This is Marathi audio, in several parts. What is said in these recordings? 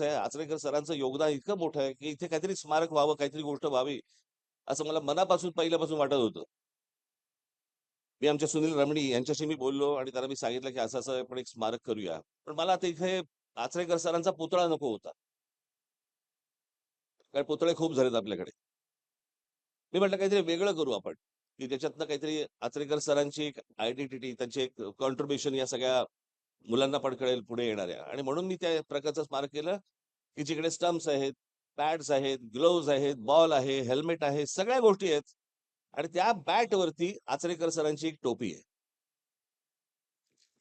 आहे आचरेकर सरांचं योगदान इतकं मोठं आहे की इथे काहीतरी स्मारक व्हावं काहीतरी गोष्ट व्हावी असं मला मनापासून पहिल्यापासून वाटत होतं. मी आमच्या सुनील रमणी यांच्याशी मी बोललो आणि त्यांना मी सांगितलं की असं असं आपण एक स्मारक करूया. पण मला आता इथे आचरेकर सरांचा पुतळा नको होता. कारण पुतळे खूप झालेत आपल्याकडे. मी म्हटलं काहीतरी वेगळं करू आपण की त्याच्यातनं काहीतरी आचरेकर सरांची एक आयडेंटिटी त्यांची एक कॉन्ट्रीब्युशन या सगळ्या मुलांना पण कळेल पुढे येणाऱ्या. आणि म्हणून मी त्या प्रकारचं स्मारक केलं की जिकडे स्टम्प्स आहेत पॅड्स आहेत ग्लोव्ज आहेत बॉल आहे हेल्मेट आहे सगळ्या गोष्टी आहेत. आणि त्या बॅट वरती आचरेकर सरांची एक टोपी आहे.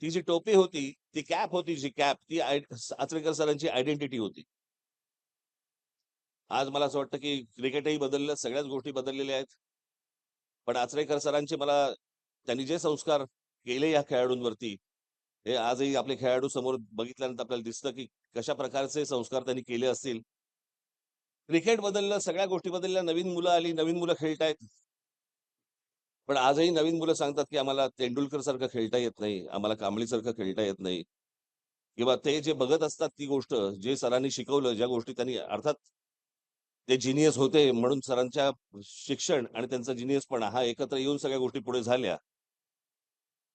ती जी टोपी होती ती कॅप होती जी कॅप ती आचरेकर सरांची आयडेंटिटी होती. आज मला असं वाटतं की क्रिकेटही बदललं सगळ्याच गोष्टी बदललेल्या आहेत. पण आचरेकर सरांचे मला त्यांनी जे संस्कार केले या खेळाडूंवरती हे आजही आपले खेळाडू समोर बघितल्यानंतर आपल्याला दिसतं की कशा प्रकारचे संस्कार त्यांनी केले असतील. क्रिकेट बदललं सगळ्या गोष्टी बदलल्या नवीन मुलं आली नवीन मुलं खेळतायत. पण आजही नवीन मुलं सांगतात की आम्हाला तेंडुलकर सारखं खेळता येत नाही आम्हाला कांबळी सारखं खेळता येत नाही. किंवा ते जे बघत असतात ती गोष्ट जे सरांनी शिकवलं ज्या गोष्टी त्यांनी अर्थात ते जिनियस होते म्हणून सरांच्या शिक्षण आणि त्यांचा जिनियसपणा हा एकत्र येऊन सगळ्या गोष्टी पुढे झाल्या.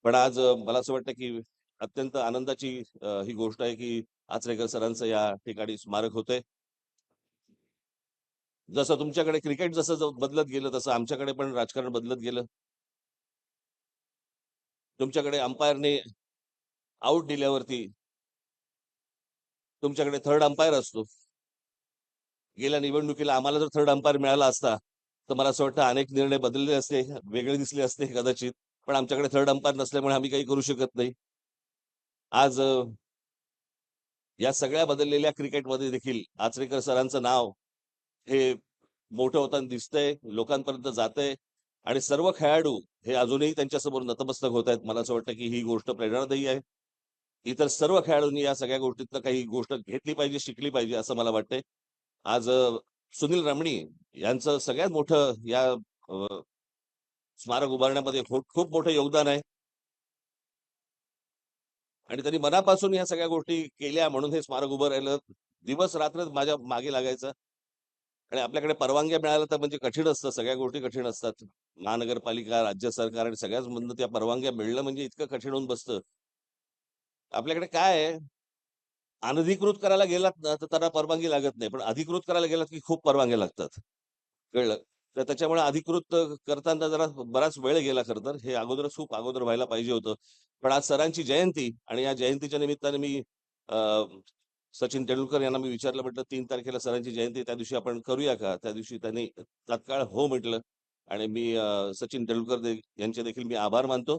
पण आज मला असं वाटतं की अत्यंत आनंदाची ही गोष्ट आहे की आचरेकर सरांचं या ठिकाणी स्मारक होतंय. जसं तुमच्याकडे क्रिकेट जसं बदलत गेलं तसं आमच्याकडे पण राजकारण बदलत गेलं. तुमच्याकडे अंपायरने आऊट दिल्यावरती तुमच्याकडे थर्ड अंपायर असतो. गेल्या निवडणुकीला आम्हाला जर थर्ड अंपायर मिळाला असता तर मला असं वाटतं अनेक निर्णय बदलले असते वेगळे दिसले असते कदाचित. पण आमच्याकडे थर्ड अंपायर नसल्यामुळे आम्ही काही करू शकत नाही. आज या सगळ्या बदललेल्या क्रिकेटमध्ये देखील आचरेकर सरांचं नाव हे मोठं होताना दिसतंय लोकांपर्यंत जातंय आणि सर्व खेळाडू हे अजूनही त्यांच्यासमोर नतमस्तक होत आहेत. मला असं वाटतं की ही गोष्ट प्रेरणादायी आहे. इतर सर्व खेळाडूंनी या सगळ्या गोष्टीतनं काही गोष्ट घेतली पाहिजे शिकली पाहिजे असं मला वाटतंय. आज सुनील रमणी यांचं सगळ्यात मोठं या स्मारक उभारण्यामध्ये खूप खूप मोठं योगदान आहे. आणि त्यांनी मनापासून या सगळ्या गोष्टी केल्या म्हणून हे स्मारक उभं राहिलं. दिवस रात्र माझ्या मागे लागायचं. आणि आपल्याकडे परवानग्या मिळाल्या तर म्हणजे कठीण असतं. सगळ्या गोष्टी कठीण असतात. महानगरपालिका राज्य सरकार आणि सगळ्याच मधनं त्या परवानग्या मिळणं म्हणजे इतकं कठीण होऊन बसतं. आपल्याकडे काय आहे? अनधिकृत करायला गेलात ना तर त्यांना परवानगी लागत नाही. पण अधिकृत करायला गेलात की खूप परवानग्या लागतात. कळलं? तर त्याच्यामुळे अधिकृत करताना जरा बराच वेळ गेला खर तर. हे अगोदरच खूप अगोदर व्हायला पाहिजे होतं. पण आज सरांची जयंती आणि या जयंतीच्या निमित्ताने मी सचिन तेंडुलकर यांना मी विचारलं म्हटलं तीन तारखेला सरांची जयंती त्या दिवशी आपण करूया का? त्या दिवशी त्यांनी तात्काळ हो म्हटलं आणि मी सचिन तेंडुलकर दे- यांचे देखील मी आभार मानतो.